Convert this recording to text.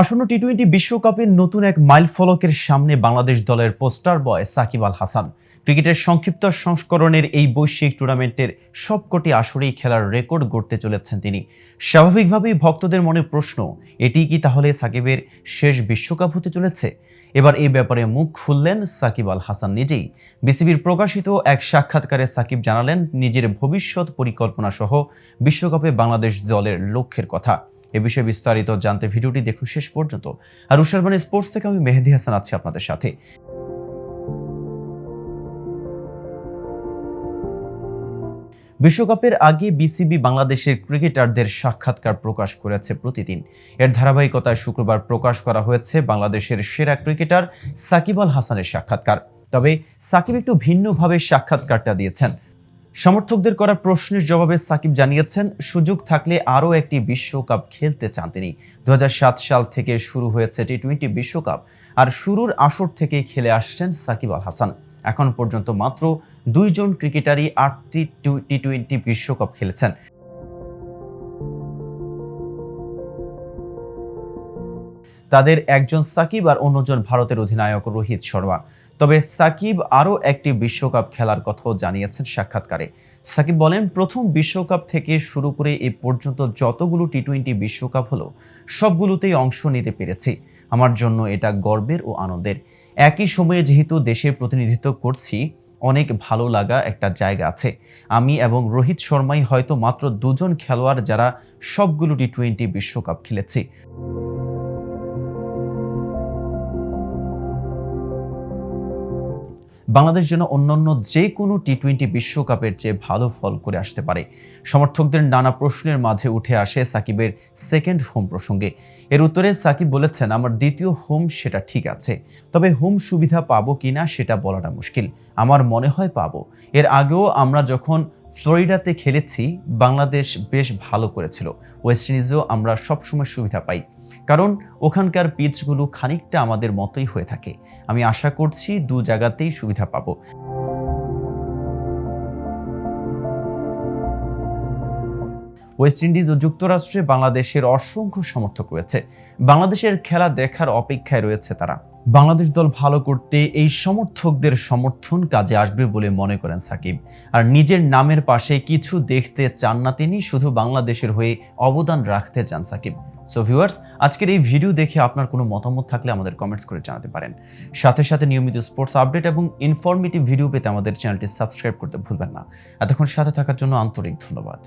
আসন্ন T twenty বিশ্বকাপের নতুন এক মাইল ফলকের সামনে বাংলাদেশ দলের পোস্টার বয় সাকিব আল হাসান। ক্রিকেটের সংক্ষিপ্ত সংস্করণের এই বৈশ্বিক টুর্নামেন্টের সবকটি আসরেই খেলার রেকর্ড গড়তে চলেছেন তিনি। স্বাভাবিকভাবেই ভক্তদের মনে প্রশ্ন, এটি কি তাহলে সাকিবের শেষ বিশ্বকাপ হতে চলেছে? এবার এই ব্যাপারে মুখ খুললেন সাকিব আল হাসান নিজেই। বিসিবির প্রকাশিত এক সাক্ষাৎকারে সাকিব জানালেন, নিজের ভবিষ্যৎ পরিকল্পনা সহ বিশ্বকাপে বাংলাদেশ দলের লক্ষ্যের কথা। এ বিষয়ে বিস্তারিত জানতে ভিডিওটি দেখুন শেষ পর্যন্ত। আর উষারবাণী স্পোর্টস থেকে আমি মেহেদি হাসান আছি আপনাদের সাথে। বিশ্বকাপের আগে বিসিবি বাংলাদেশের ক্রিকেটারদের সাক্ষাৎকার প্রকাশ করেছে প্রতিদিন। এর ধারাবাহিকতায় শুক্রবার প্রকাশ করা হয়েছে বাংলাদেশের সেরা ক্রিকেটার সাকিব আল হাসানের সাক্ষাৎকার। তবে সাকিব একটু ভিন্নভাবে সাক্ষাৎকারটা দিয়েছেন। সমর্থকদের করা প্রশ্নের জবাবে সাকিব জানিয়েছেন, সুযোগ থাকলে আরও একটি বিশ্বকাপ খেলতে চান তিনি। দু হাজার সাত সাল থেকে শুরু হয়েছে টি টোয়েন্টি বিশ্বকাপ, আর শুরুর আসর থেকেই খেলে আসছেন সাকিব আল হাসান। এখন পর্যন্ত মাত্র দুইজন ক্রিকেটারই আটটি টি টোয়েন্টি বিশ্বকাপ খেলেছেন। তাদের একজন সাকিব আর অন্যজন ভারতের অধিনায়ক রোহিত শর্মা। তবে সাকিব আরও একটি বিশ্বকাপ খেলার কথাও জানিয়েছেন সাক্ষাৎকারে। সাকিব বলেন, প্রথম বিশ্বকাপ থেকে শুরু করে এ পর্যন্ত যতগুলো টি টোয়েন্টি বিশ্বকাপ হলো, সবগুলোতেই অংশ নিতে পেরেছি। আমার জন্য এটা গর্বের ও আনন্দের। একই সময়ে যেহেতু দেশের প্রতিনিধিত্ব করছি, অনেক ভালো লাগা একটা জায়গা আছে। আমি এবং রোহিত শর্মাই হয়তো মাত্র দুজন খেলোয়াড় যারা সবগুলো টি টোয়েন্টি বিশ্বকাপ খেলেছি। বাংলাদেশ যেন অন্যান্য যে কোনো টি টোয়েন্টি বিশ্বকাপের চেয়ে ভালো ফল করে আসতে পারে। সমর্থকদের নানা প্রশ্নের মাঝে উঠে আসে সাকিবের সেকেন্ড হোম প্রসঙ্গে। এর উত্তরে সাকিব বলেছেন, আমার দ্বিতীয় হোম সেটা ঠিক আছে। তবে হোম সুবিধা পাবো কিনা সেটা বলাটা মুশকিল। আমার মনে হয় পাবো। এর আগেও আমরা যখন ফ্লোরিডাতে খেলেছি, বাংলাদেশ বেশ ভালো করেছিল। ওয়েস্ট ইন্ডিজেও আমরা সবসময় সুবিধা পাই। কারণ ওখানকার পিচগুলো খানিকটা আমাদের মতোই হয়ে থাকে। আমি আশা করছি দু জায়গাতেই সুবিধা পাবো। ওয়েস্ট ইন্ডিজ ও যুক্তরাষ্ট্রে বাংলাদেশের অসংখ্য সমর্থক রয়েছে। বাংলাদেশের খেলা দেখার অপেক্ষায় রয়েছে তারা। বাংলাদেশ দল ভালো করতে এই সমর্থকদের সমর্থন কাজে আসবে বলে মনে করেন সাকিব। আর নিজের নামের পাশে কিছু দেখতে চান না তিনি, শুধু বাংলাদেশের হয়ে অবদান রাখতে চান সাকিব। সো ভিউয়ার্স আজকের এই ভিডিও দেখে আপনার কোনো মতামত থাকলে আমাদের কমেন্টস করে জানাতে পারেন। সাথে সাথে নিয়মিত স্পোর্টস আপডেট এবং ইনফরমেটিভ ভিডিও পেতে আমাদের চ্যানেলটি সাবস্ক্রাইব করতে ভুলবেন না। এতক্ষণ সাথে থাকার জন্য আন্তরিক ধন্যবাদ।